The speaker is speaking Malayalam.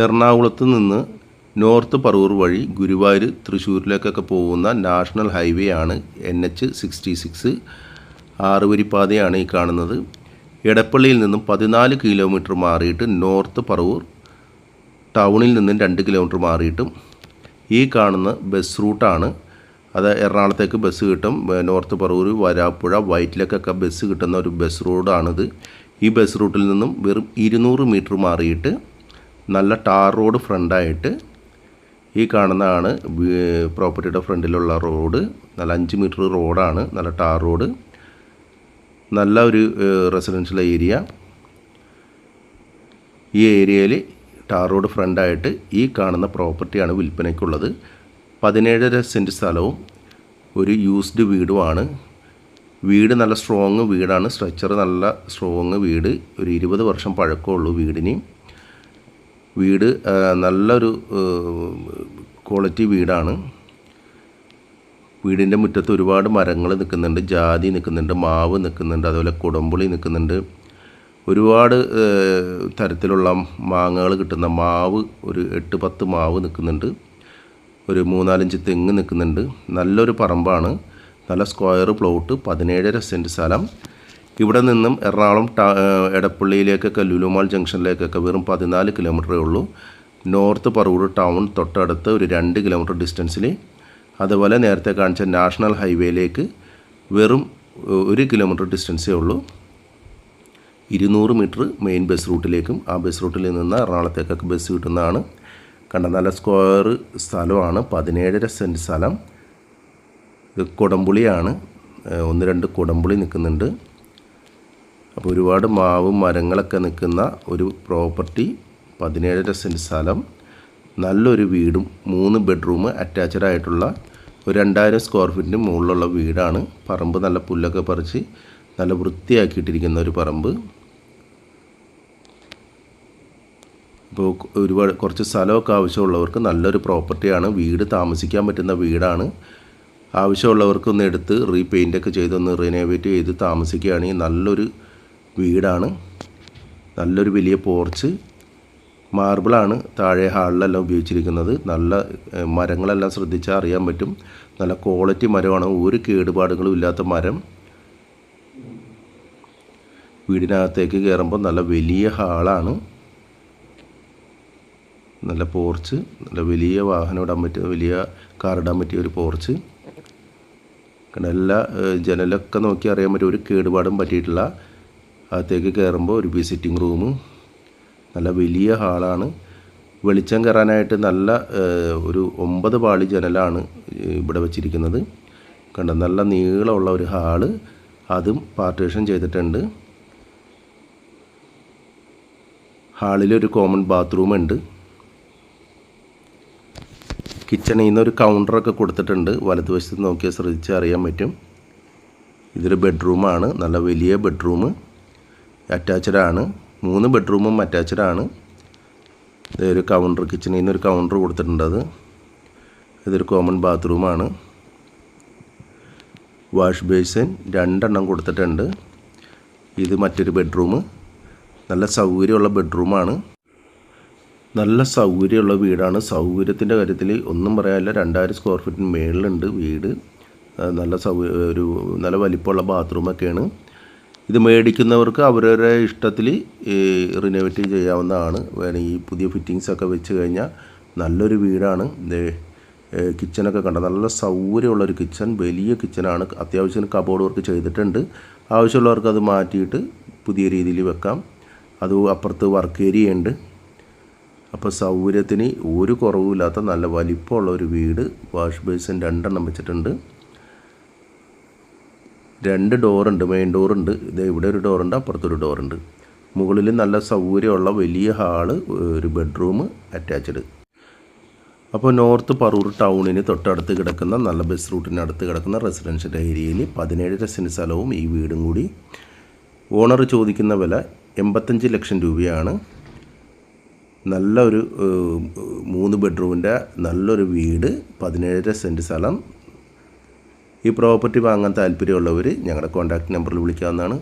എറണാകുളത്ത് നിന്ന് നോർത്ത് പറവൂർ വഴി ഗുരുവായൂർ തൃശ്ശൂരിലേക്കൊക്കെ പോകുന്ന നാഷണൽ ഹൈവേ ആണ് എൻ എച്ച് സിക്സ്റ്റി സിക്സ്. ആറുവരിപ്പാതയാണ് ഈ കാണുന്നത്. എടപ്പള്ളിയിൽ നിന്നും പതിനാല് കിലോമീറ്റർ മാറിയിട്ട് നോർത്ത് പറവൂർ ടൗണിൽ നിന്നും രണ്ട് കിലോമീറ്റർ മാറിയിട്ടും ഈ കാണുന്ന ബസ് റൂട്ടാണ്. അത് എറണാകുളത്തേക്ക് ബസ് കിട്ടും. നോർത്ത് പറവൂർ വരാപ്പുഴ വൈറ്റിലേക്കൊക്കെ ബസ് കിട്ടുന്ന ഒരു ബസ് റോഡാണിത്. ഈ ബസ് റൂട്ടിൽ നിന്നും വെറും ഇരുന്നൂറ് മീറ്റർ മാറിയിട്ട് നല്ല ടാർ റോഡ് ഫ്രണ്ടായിട്ട് ഈ കാണുന്നതാണ് പ്രോപ്പർട്ടിയുടെ ഫ്രണ്ടിലുള്ള റോഡ് നല്ല അഞ്ച് മീറ്റർ റോഡാണ് നല്ല ടാർ റോഡ് നല്ല ഒരു റെസിഡൻഷ്യൽ ഏരിയ ഈ ഏരിയയിൽ ടാർ റോഡ് ഫ്രണ്ടായിട്ട് ഈ കാണുന്ന പ്രോപ്പർട്ടിയാണ് വിൽപ്പനയ്ക്കുള്ളത്. പതിനേഴര സെന്റ് സ്ഥലവും ഒരു യൂസ്ഡ് വീടുമാണ്. വീട് നല്ല സ്ട്രോങ് വീടാണ്. സ്ട്രക്ചർ നല്ല സ്ട്രോങ് വീട്. ഒരു ഇരുപത് വർഷം പഴക്കമുള്ളൂ വീടിന്. വീട് നല്ലൊരു ക്വാളിറ്റി വീടാണ്. വീടിന്റെ മുറ്റത്ത് ഒരുപാട് മരങ്ങൾ നിൽക്കുന്നുണ്ട്. ജാതി നിൽക്കുന്നുണ്ട് മാവ് നിൽക്കുന്നുണ്ട് അതുപോലെ കുടംപുളി നിൽക്കുന്നുണ്ട്. ഒരുപാട് തരത്തിലുള്ള മാങ്ങകൾ കിട്ടുന്ന മാവ് ഒരു എട്ട് പത്ത് മാവ് നിൽക്കുന്നുണ്ട്. ഒരു മൂന്നാലഞ്ച് തെങ്ങ് നിൽക്കുന്നുണ്ട്. നല്ലൊരു പറമ്പാണ്. നല്ല സ്ക്വയർ പ്ലോട്ട് പതിനേഴര സെന്റ് സ്ഥലം. ഇവിടെ നിന്നും എറണാകുളം ട എടപ്പള്ളിയിലേക്കൊക്കെ ലുലുമാൾ ജംഗ്ഷനിലേക്കൊക്കെ വെറും പതിനാല് കിലോമീറ്ററേ ഉള്ളൂ. നോർത്ത് പറവൂർ ടൗൺ തൊട്ടടുത്ത് ഒരു രണ്ട് കിലോമീറ്റർ ഡിസ്റ്റൻസിൽ അതുപോലെ നേരത്തെ കാണിച്ച നാഷണൽ ഹൈവേയിലേക്ക് വെറും ഒരു കിലോമീറ്റർ ഡിസ്റ്റൻസേ ഉള്ളൂ. ഇരുന്നൂറ് മീറ്റർ മെയിൻ ബസ് റൂട്ടിലേക്കും ആ ബസ് റൂട്ടിൽ നിന്ന് എറണാകുളത്തേക്കൊക്കെ ബസ് കിട്ടുന്നതാണ്. കണ്ട നല്ല സ്ക്വയർ സ്ഥലമാണ് പതിനേഴര സെന്റ് സ്ഥലം. ഇത് കുടംപുളിയാണ് ഒന്ന് രണ്ട് കൊടംപുളി നിൽക്കുന്നുണ്ട്. അപ്പോൾ ഒരുപാട് മാവും മരങ്ങളൊക്കെ നിൽക്കുന്ന ഒരു പ്രോപ്പർട്ടി പതിനേഴര സെന്റ് സ്ഥലം നല്ലൊരു വീടും മൂന്ന് ബെഡ്റൂം അറ്റാച്ച്ഡ് ആയിട്ടുള്ള ഒരു രണ്ടായിരം സ്ക്വയർ ഫീറ്റിന് മുകളിലുള്ള വീടാണ്. പറമ്പ് നല്ല പുല്ലൊക്കെ പറിച്ച് നല്ല വൃത്തിയാക്കിയിട്ടിരിക്കുന്ന ഒരു പറമ്പ്. ഇപ്പോൾ ഒരുപാട് കുറച്ച് സ്ഥലമൊക്കെ ആവശ്യമുള്ളവർക്ക് നല്ലൊരു പ്രോപ്പർട്ടിയാണ്. വീട് താമസിക്കാൻ പറ്റുന്ന വീടാണ്. ആവശ്യമുള്ളവർക്കൊന്ന് എടുത്ത് റീപെയിന്റൊക്കെ ചെയ്തൊന്ന് റിനോവേറ്റ് ചെയ്ത് താമസിക്കുകയാണെങ്കിൽ നല്ലൊരു വീടാണ്. നല്ലൊരു വലിയ പോർച്ച് മാർബിളാണ് താഴെ ഹാളിലെല്ലാം ഉപയോഗിച്ചിരിക്കുന്നത്. നല്ല മരങ്ങളെല്ലാം ശ്രദ്ധിച്ചാൽ അറിയാൻ പറ്റും. നല്ല ക്വാളിറ്റി മരമാണ്. ഒരു കേടുപാടുകളും ഇല്ലാത്ത മരം. വീടിനകത്തേക്ക് കയറുമ്പോൾ നല്ല വലിയ ഹാളാണ്. നല്ല പോർച്ച് നല്ല വലിയ വാഹനം ഇടാൻ പറ്റിയ വലിയ കാർ ഇടാൻ പറ്റിയ ഒരു പോർച്ച് കാരണം എല്ലാ ജനലൊക്കെ നോക്കി അറിയാൻ പറ്റും. ഒരു കേടുപാടും പറ്റിയിട്ടില്ല. അകത്തേക്ക് കയറുമ്പോൾ ഒരു വിസിറ്റിംഗ് റൂം നല്ല വലിയ ഹാളാണ് വെളിച്ചം കയറാനായിട്ട് നല്ല ഒരു ഒമ്പത് പാളി ജനലാണ് ഇവിടെ വെച്ചിരിക്കുന്നത്. കണ്ട? നല്ല നീളമുള്ള ഒരു ഹാൾ അതും പാർട്ടീഷൻ ചെയ്തിട്ടുണ്ട്. ഹാളിലൊരു കോമൺ ബാത്റൂം ഉണ്ട്. കിച്ചണിൽ നിന്ന് ഒരു കൗണ്ടറൊക്കെ കൊടുത്തിട്ടുണ്ട്. വലതുവശത്ത് നോക്കിയാൽ ശ്രദ്ധിച്ചാൽ അറിയാൻ പറ്റും. ഇതൊരു ബെഡ്റൂമാണ് നല്ല വലിയ ബെഡ്റൂം അറ്റാച്ച്ഡ് ആണ് മൂന്ന് ബെഡ്റൂമും അറ്റാച്ച്ഡ് ആണ് ഇതൊരു കൗണ്ടർ കിച്ചണിൽ നിന്ന് ഒരു കൗണ്ടർ കൊടുത്തിട്ടുണ്ട് അത്. ഇതൊരു കോമൺ ബാത്റൂമാണ്. വാഷ് ബേസിൻ രണ്ടെണ്ണം കൊടുത്തിട്ടുണ്ട്. ഇത് മറ്റൊരു ബെഡ്റൂം. നല്ല സൗകര്യമുള്ള ബെഡ്റൂമാണ്. നല്ല സൗകര്യമുള്ള വീടാണ്. സൗകര്യത്തിന്റെ കാര്യത്തിൽ ഒന്നും പറയാനില്ല. രണ്ടായിരം സ്ക്വയർ ഫീറ്റിന് മേളിലുണ്ട് വീട്. നല്ല സൗ ഒരു നല്ല വലിപ്പമുള്ള ബാത്റൂമൊക്കെയാണ്. ഇത് മേടിക്കുന്നവർക്ക് അവരവരുടെ ഇഷ്ടത്തിൽ റിനോവേറ്റ് ചെയ്യാവുന്നതാണ്. വേണമെങ്കിൽ പുതിയ ഫിറ്റിങ്സ് ഒക്കെ വെച്ച് കഴിഞ്ഞാൽ നല്ലൊരു വീടാണ്. കിച്ചനൊക്കെ കണ്ട? നല്ല സൗകര്യമുള്ളൊരു കിച്ചൺ വലിയ കിച്ചനാണ് അത്യാവശ്യം കബോർഡ് വർക്ക് ചെയ്തിട്ടുണ്ട്. ആവശ്യമുള്ളവർക്ക് അത് മാറ്റിയിട്ട് പുതിയ രീതിയിൽ വെക്കാം. അത് അപ്പുറത്ത് വർക്ക് ഏരിയ ഉണ്ട്. അപ്പോൾ സൗകര്യത്തിന് ഒരു കുറവുമില്ലാത്ത നല്ല വലിപ്പമുള്ള ഒരു വീട് വാഷ് ബേസിൻ രണ്ടെണ്ണം വെച്ചിട്ടുണ്ട്. രണ്ട് ഡോറുണ്ട് മെയിൻ ഡോറുണ്ട്. ഇത് ഇവിടെ ഒരു ഡോറുണ്ട് അപ്പുറത്തൊരു ഡോറുണ്ട്. മുകളിൽ നല്ല സൗകര്യമുള്ള വലിയ ഹാൾ ഒരു ബെഡ്റൂം അറ്റാച്ച്ഡ്. അപ്പോൾ നോർത്ത് പറൂർ ടൗണിന് തൊട്ടടുത്ത് കിടക്കുന്ന നല്ല ബസ് റൂട്ടിന് അടുത്ത് കിടക്കുന്ന റെസിഡൻഷ്യൽ ഏരിയയിൽ പതിനേഴ് സെന്റ് സ്ഥലവും ഈ വീടും കൂടി. ഓണർ ചോദിക്കുന്ന വില എൺപത്തഞ്ച് ലക്ഷം രൂപയാണ്. നല്ലൊരു മൂന്ന് ബെഡ്റൂമിന്റെ നല്ലൊരു വീട് പതിനേഴര സെന്റ് സ്ഥലം. ഈ പ്രോപ്പർട്ടി വാങ്ങാൻ താല്പര്യമുള്ളവർ ഞങ്ങളുടെ കോൺടാക്റ്റ് നമ്പറിൽ വിളിക്കാവുന്നതാണ്.